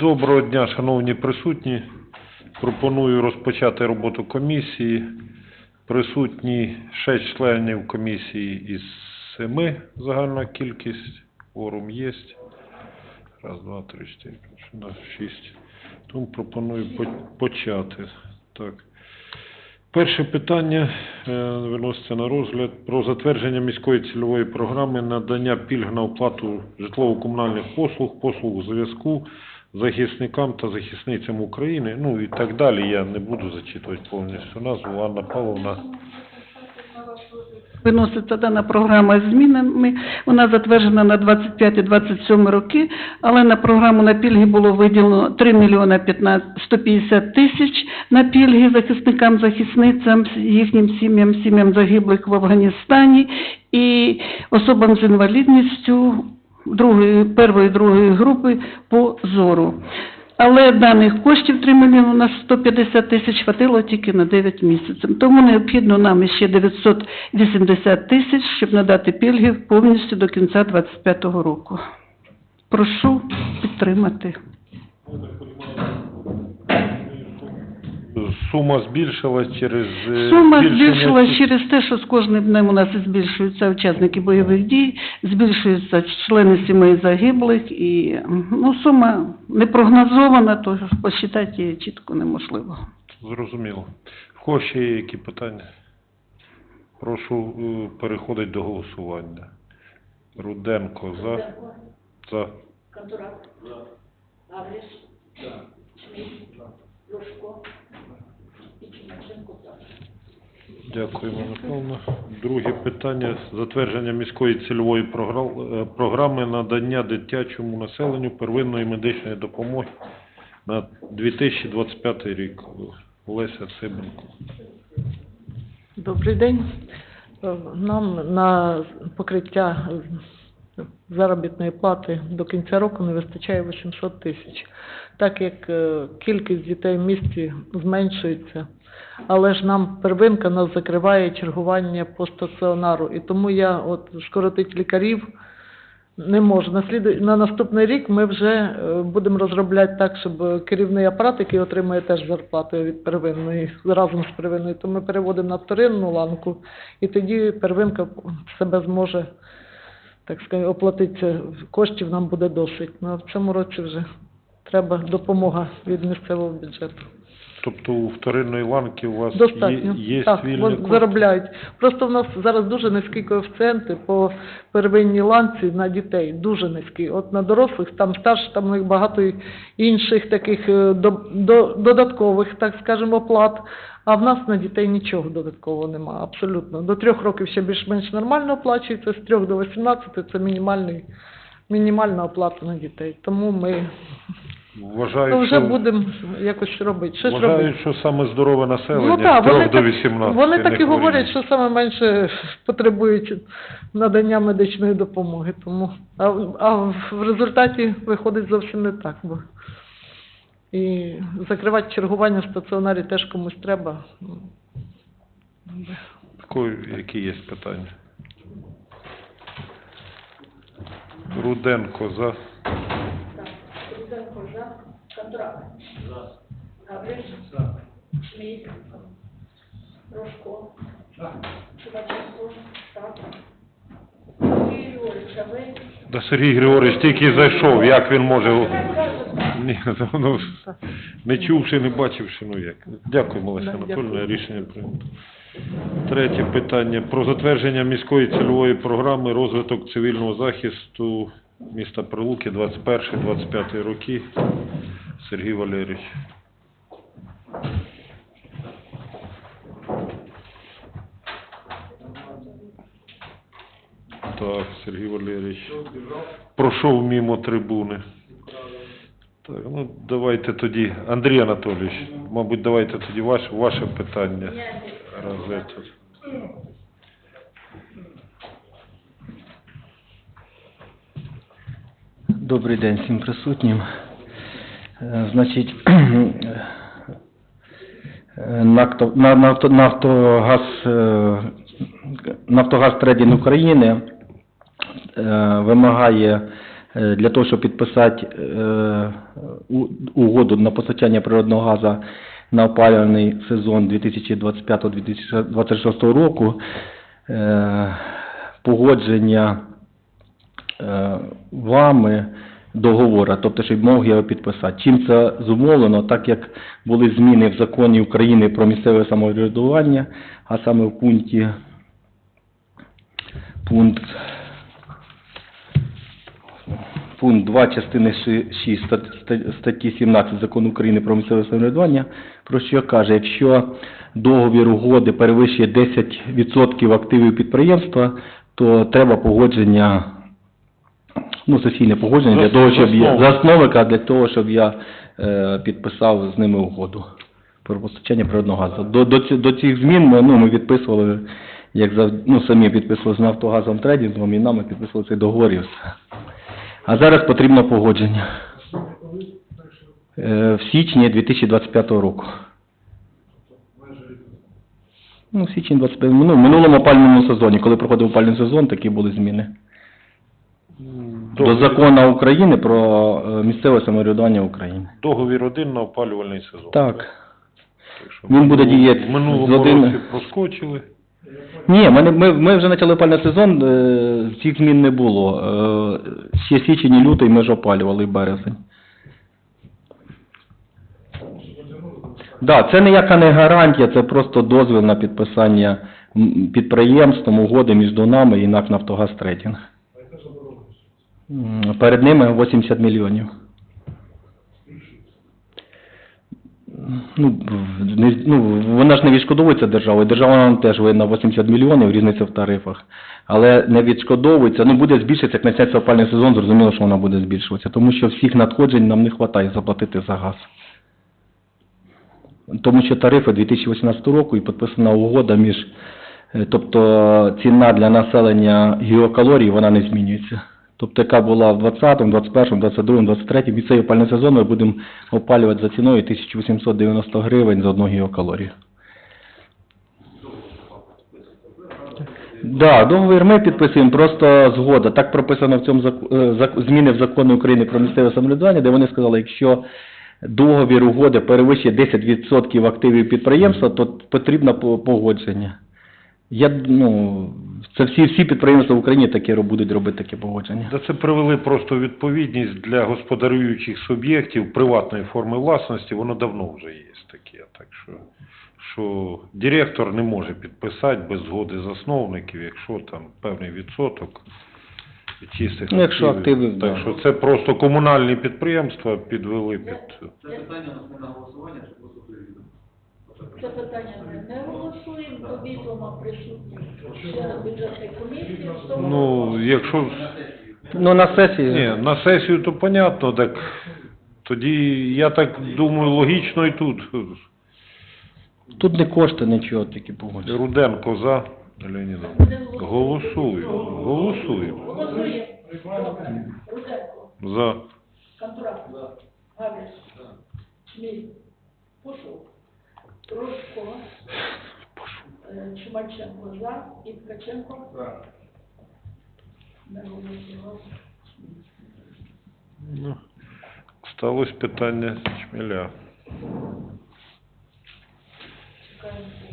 Доброго дня, шановні присутні. Пропоную розпочати роботу комісії. Присутні 6 членів комісії із 7 загальна кількість. Форум є. Раз, два, три, чотири, шість. Тому пропоную почати. Так. Перше питання е, виноситься на розгляд про затвердження міської цільової програми надання пільг на оплату житлово-комунальних послуг, послуг у зв'язку захисникам та захисницям України, ну і так далі. Я не буду зачитувати повністю назву. Анна Павловна. Виноситься дана програма змінами. Вона затверджена на 25-27 роки, але на програму на пільги було виділено 3 мільйона 15 150 тисяч на пільги захисникам, захисницям, їхнім сім'ям, сім'ям загиблих в Афганістані і особам з інвалідністю другої, першої, другої групи по зору. Але даних коштів 3 мільйони на 150 тисяч хватило тільки на 9 місяців. Тому необхідно нам ще 980 тисяч, щоб надати пільги повністю до кінця 2025 року. Прошу підтримати. Сума збільшилась через е, Сума збільшилась через те, що з кожним днем у нас збільшуються учасники бойових дій, збільшуються члени сімей загиблих, і ну, сума не прогнозована, то посчитати її чітко неможливо. Зрозуміло. В кого ще є які питання? Прошу е, переходити до голосування. Руденко за. За. Кондурак. Гавриш. Шмидт. Лужко. І Чумаченко. Дякую, Івана Друге питання. Затвердження міської цільової е, програми надання дитячому населенню первинної медичної допомоги на 2025 рік. Леся Цибенко. Добрий день. Е, Нам на покриття заробітної плати до кінця року не вистачає 800 тисяч. Так як е, кількість дітей в місті зменшується, але ж нам первинка нас закриває чергування по стаціонару. І тому я от скоротить лікарів не можу. На, слід... на наступний рік ми вже е, будемо розробляти так, щоб керівний апарат, який отримує теж зарплату від первинної, разом з первинною, то ми переводимо на вторинну ланку, і тоді первинка себе зможе, так сказати, оплатити. Коштів нам буде досить. Ну, а в цьому році вже треба допомога від місцевого бюджету. Тобто у вторинної ланки у вас Достатньо. є, є так, вільні кошти? заробляють. Просто в нас зараз дуже низькі коефіцієнти по первинній ланці на дітей. Дуже низькі. От на дорослих там стаж, там у них багато інших таких е, до, до, додаткових, так скажемо, оплат. А в нас на дітей нічого додаткового немає, абсолютно. До трьох років ще більш-менш нормально оплачується, з трьох до 18 це мінімальний, мінімальна оплата на дітей. Тому ми Вважаю, вже що, будемо якось робити. Щось робити. вважаю, що саме здорове населення Ну так, 3 вони до так, 18. вони так і хворіє. говорять, що саме менше потребують надання медичної допомоги. Тому а, а в результаті виходить зовсім не так. Бо і закривати чергування в стаціонарі теж комусь треба. Такої, які є питання? Руденко за. Так. Руденко за. Кондурак. За. Гавриш. За. Шмидт. Лужко. Чумаченко. Так. Сергій а ви? Да Сергій Григорович тільки зайшов, як він може... Ні, ну, не чувши, не бачивши, ну як. Дякую, Олеся Анатольовна, рішення прийнято. Третє питання. Про затвердження міської цільової програми розвиток цивільного захисту міста Прилуки 21-25 роки. Сергій Валерійович. Так, Сергій Валерійович. Пройшов мимо трибуни. Так, ну давайте тоді, Андрій Анатолійович, мабуть, давайте тоді ваше, ваше питання. Раз. Добрий день всім присутнім. Е, Значить, е, Нафтогаз, е, Нафтогаз Трейдинг України вимагає е, для того, щоб підписати е, угоду на постачання природного газу на опалювальний сезон 2025-2026 року, е, погодження е, вами договора, тобто, щоб мог його підписати. Чим це зумовлено, так як були зміни в законі України про місцеве самоврядування, а саме в пункті пункт пункт 2 частини 6 статті 17 Закону України про місцеве самоврядування, про що каже, якщо договір угоди перевищує 10% активів підприємства, то треба погодження, ну, сесійне погодження для того, щоб я, Засновника. для того, щоб я е, підписав з ними угоду про постачання природного газу. До, до, до цих змін ми, ну, ми підписували, як зав... ну, самі підписували з Нафтогазом трейдингом, і нами підписували цей договор і все. А зараз потрібно погодження. Е, В січні 2025 року. Ну, в січні 25, ну, в минулому опальному сезоні, коли проходив опальний сезон, такі були зміни. До закону України про е, місцеве самоврядування України. Договір один на опалювальний сезон. Так. Він буде діяти В минулому з один- році проскочили. Ні, ми, не- ми, ми вже почали опальний сезон, е, цих змін не було. Е, ще січень і лютий ми ж опалювали і березень. Да, це ніяка не гарантія, це просто дозвіл на підписання м, підприємством угоди між нами і НАК «Нафтогаз Трейдинг». М, Перед ними 80 мільйонів. Ну, не, ну, вона ж не відшкодовується державою. Держава нам теж винна 80 мільйонів, різниця в тарифах. Але не відшкодовується, ну буде збільшитися, як почнеться опальний сезон, зрозуміло, що вона буде збільшуватися. Тому що всіх надходжень нам не вистачає заплатити за газ. Тому що тарифи 2018 року і підписана угода між, е, тобто ціна для населення гігакалорій, вона не змінюється. Тобто, яка була в 20-му, 21-му, 22-му, 23-му, і цей опальний сезон ми будемо опалювати за ціною 1890 гривень за одну гігакалорію. Да, договір ми підписуємо, просто згода. Так прописано в цьому зак- е, зміни в закони України про місцеве самоврядування, де вони сказали, якщо договір угоди перевищує 10% активів підприємства, то потрібно погодження. Я, ну, це всі, всі підприємства в Україні таке будуть робити таке погодження. Да це привели просто у відповідність для господарюючих суб'єктів приватної форми власності, воно давно вже є таке. Так що, що директор не може підписати без згоди засновників, якщо там певний відсоток чистих Ну, якщо активи, Так да. що це просто комунальні підприємства підвели під... Це питання на голосування, перевіримо? Це питання ми не голосуємо, до відома присутні члени бюджетної комісії. тому Ну, якщо... Ну, на сесії. Ні, на сесію то понятно, так тоді, я так думаю, логічно і тут. Тут не коштує нічого, тільки погодження. Руденко за. Леонідов. Голосую. Голосуємо. Голосуємо. Добре. Руденко, За. Контракт, Гавриш, Шміль, Пушов, Рожко, е, Чумаченко за і Ткаченко. Не голосував. Ну, сталося питання Чмеля. Чекаємо.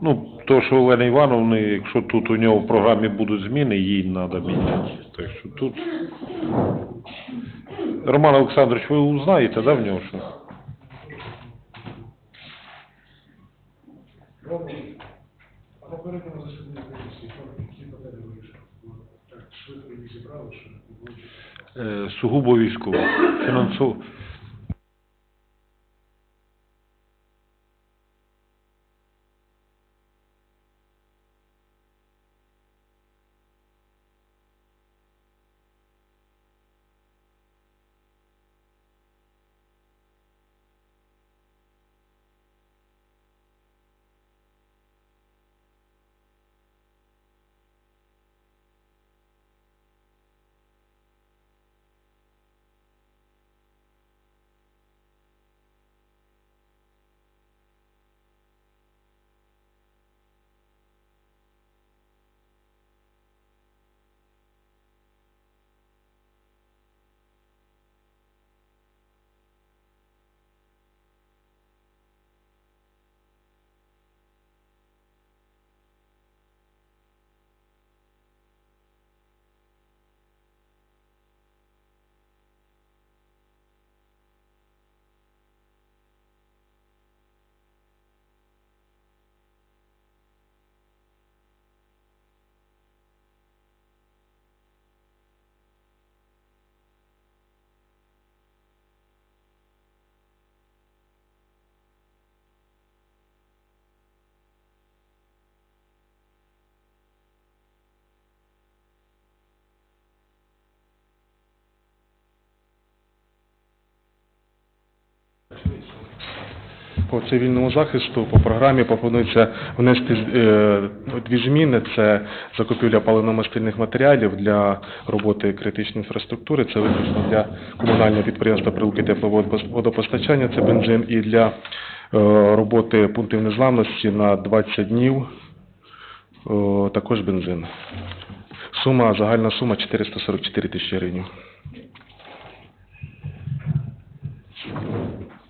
Ну, то, що Олена Івановна, якщо тут у нього в програмі будуть зміни, їй треба міняти. Так що тут... Роман Олександрович, ви узнаєте, да, в нього що? А попередньому засіданні комісії, які питання вирішили? Так швидко їх зібрали, що не було. Е, сугубо військово. Фінансово. По цивільному захисту по програмі пропонується внести е, дві зміни. Це закупівля паливно-мастильних матеріалів для роботи критичної інфраструктури. Це виключно для комунального підприємства «Прилуки тепловодопостачання», це бензин, і для е, роботи пунктів незламності на 20 днів е, також бензин. Сума, загальна сума 444 тисячі гривень.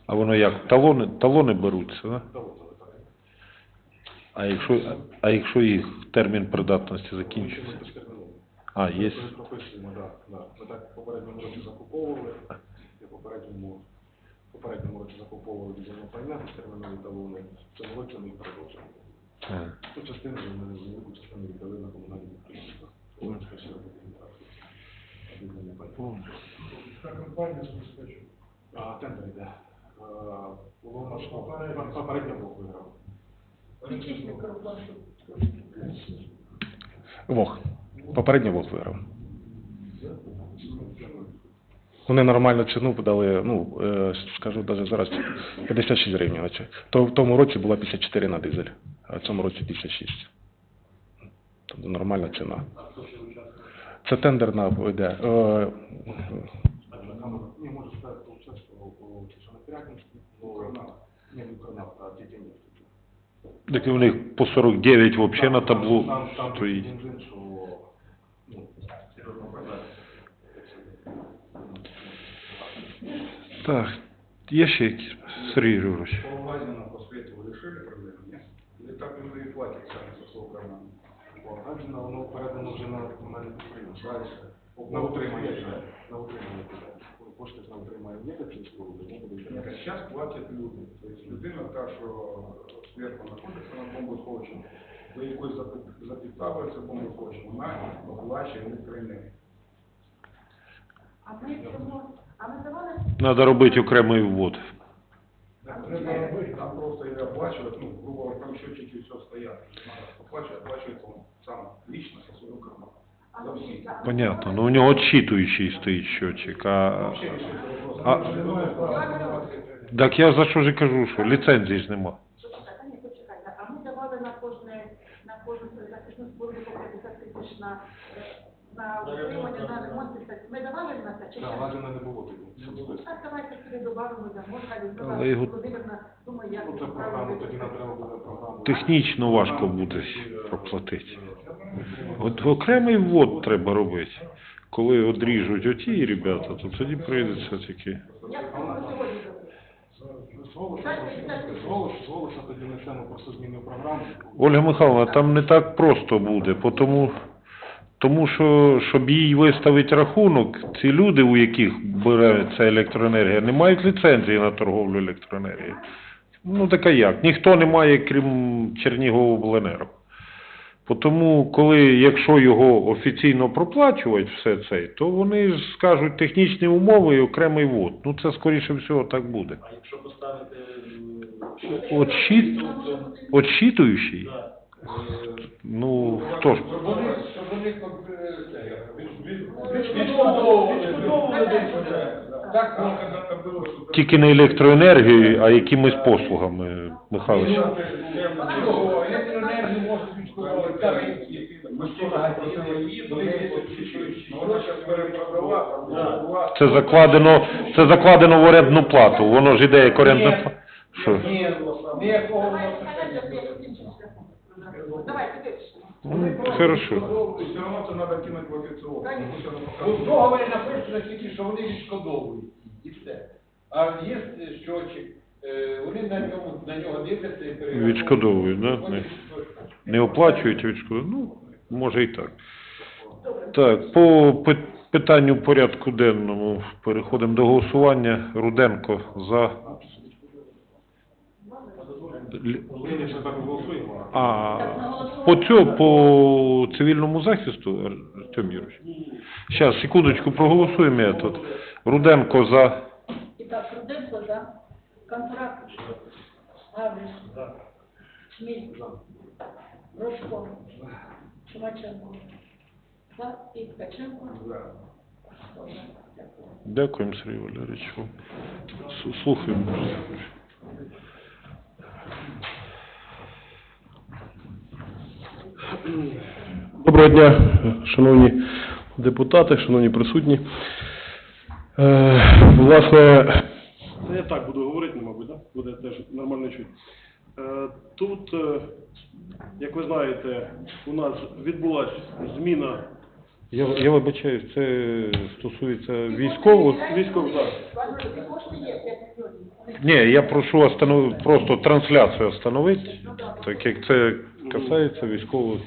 А воно як? Талони, талони беруться, да? А якщо, а якщо їх термін придатності закінчується? А, є. Прописуємо. Ми так в попередньому році закуповували, і в попередньому, в попередньому році закуповували дизельне пальне, термінові талони, в цьому році ми їх продовжуємо. Ту частину вже ми велику частину віддали на комунальні підприємства. Та компанія забезпечує. А тендер йде. На? Попередньо виграв. Вог. Попередньо Вог виграв. Вони нормальну ціну подали, ну, е, скажу навіть зараз 56 гривень. То в тому році була 54 на дизель, а в цьому році 56. Тобто нормальна ціна. Це тендерна йде. Е, Не можу сказати, що на Пирятинській, бо не виконав, а тільки ні. Так і у них по 49 взагалі на таблу Там- там стоїть. бензин, що, ну, серйозно. Так, є ще якісь? Сергій Григорович. Лазина по світу ви решили проблему, ні? Или так люди і платять самі за свого карману? Погоджено, воно передано вже на комунальне підприємство. На утримання. На утримання. Кошти ж на утримання є, чи споруди, ну, буде йти. Зараз платять люди. Тобто людина та, що зверху знаходиться на бомбосховищі, до якої запитавується бомбосховище, вона оплачує. А ми цьому, а ми давали Треба робити окремий ввод. Так, треба робити, там просто її оплачувати, ну, грубо говоря, там счетчики все стоять. Оплачує, оплачується он сам лично со свого кармана. Понятно. Ну у нього читуючий стоїть счетчик, А... А-. Так я за що ж і кажу, що ліцензії ж нема. А ми давали на кожне, на кожну захисну збору по 50 тисяч на, е, на утримання, на ремонт Ми давали на це чи Так? Лазина не було тоді. Так, давайте собі добавимо, да, може, Але його- думає, як Ну, це програму, тоді нам треба буде програму. Технічно важко буде проплатити. От окремий ввод треба робити. Коли одріжуть оті ребята, то тоді прийдеться тільки. Сьогодні з голосу тоді несемо просто зміни в програму. Ольга Михайловна, там не так просто буде, тому, тому що, щоб їй виставити рахунок, ці люди, у яких бере ця електроенергія, не мають ліцензії на торговлю електроенергією. Ну, така як? Ніхто не має, крім Черніговобленерго. Тому, коли, якщо його офіційно проплачувати все це, то вони ж скажуть технічні умови і окремий ввод. Ну, це, скоріше всього, так буде. А якщо поставити Отщит, отщитуючий? Ну, хто ж? Е, це, від- відшкодовували десь вже. Так, ну, коли було, що Тільки не електроенергією, а якимись послугами, Михайлович. Електроенергію можуть відшкодовувати тарифи. Ми що просили її, вони. Вона зараз перепродала. Це закладено, це закладено в орендну плату. Воно ж іде як орендна плата. Що? Ні, ніякого Давайте, воно давайте, я Ну, хорошо. Все одно це треба кинути в офіціал. Ну, в договорі написано тільки, що вони відшкодовують і все. А є щочик, е, вони на ньому на нього дивляться і перевіряють. Відшкодовують, да? Не- Не оплачують, а відшкодовують. Ну, може і так. Так, по питанню порядку денному переходимо до голосування. Руденко за. Лі- так голосуємо. А по цьому, по цивільному захисту, Артем Юрійович? Зараз, секундочку, проголосуємо я тут. Руденко за. І так, Руденко за. Контракт. Гавриш. Шміль. Рожко. Чумаченко. За. І Ткаченко. Дякуємо, Сергій Валерійович. Слухаємо. Доброго дня, шановні депутати, шановні присутні. Е, власне, це я так буду говорити, мабуть, да? буде теж нормально чути. Е, тут, е, як ви знаєте, у нас відбулася зміна Я, я вибачаюсь, це стосується військових. військових. Да. Ні, я прошу останов... просто трансляцію остановити, так як це касається військових